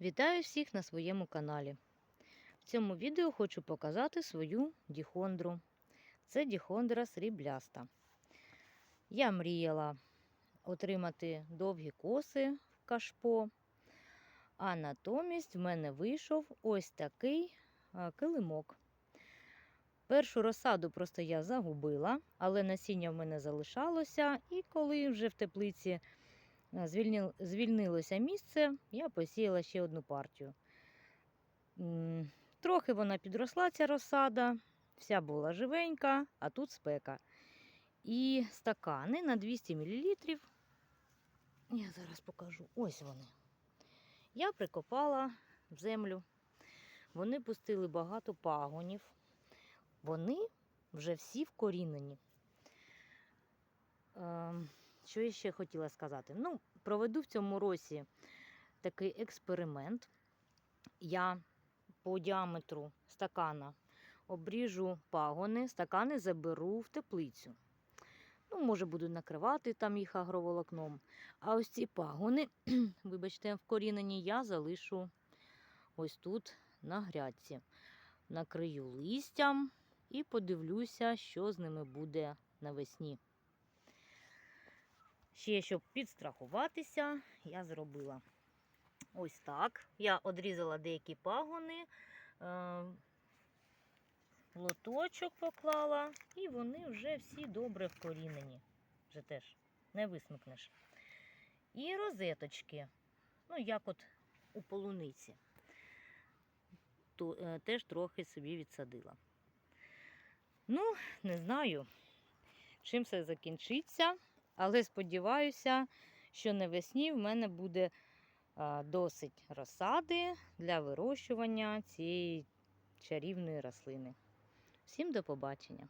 Вітаю всіх на своєму каналі. В цьому відео хочу показати свою діхондру. Це діхондра срібляста. Я мріяла отримати довгі коси в кашпо, а натомість в мене вийшов ось такий килимок. Першу розсаду просто я загубила, але насіння в мене залишалося, і коли вже в теплиці звільнилося місце, я посіяла ще одну партію. Трохи вона підросла, ця розсада, вся була живенька, а тут спека. І стакани на 200 мл. Я зараз покажу. Ось вони. Я прикопала в землю. Вони пустили багато пагонів. Вони вже всі вкорінені. Що я ще хотіла сказати? Ну, проведу в цьому році такий експеримент. Я по діаметру стакана обріжу пагони, стакани заберу в теплицю. Ну, може, буду накривати там їх агроволокном. А ось ці пагони, вибачте, вкорінені, я залишу ось тут на грядці. Накрию листям і подивлюся, що з ними буде навесні. Ще, щоб підстрахуватися, я зробила ось так. Я одрізала деякі пагони, е, лоточок поклала, і вони вже всі добре вкорінені. Вже теж не висмикнеш. І розеточки, ну, як от у полуниці, то, е, теж трохи собі відсадила. Ну, не знаю, чим все закінчиться, але сподіваюся, що навесні в мене буде досить розсади для вирощування цієї чарівної рослини. Всім до побачення!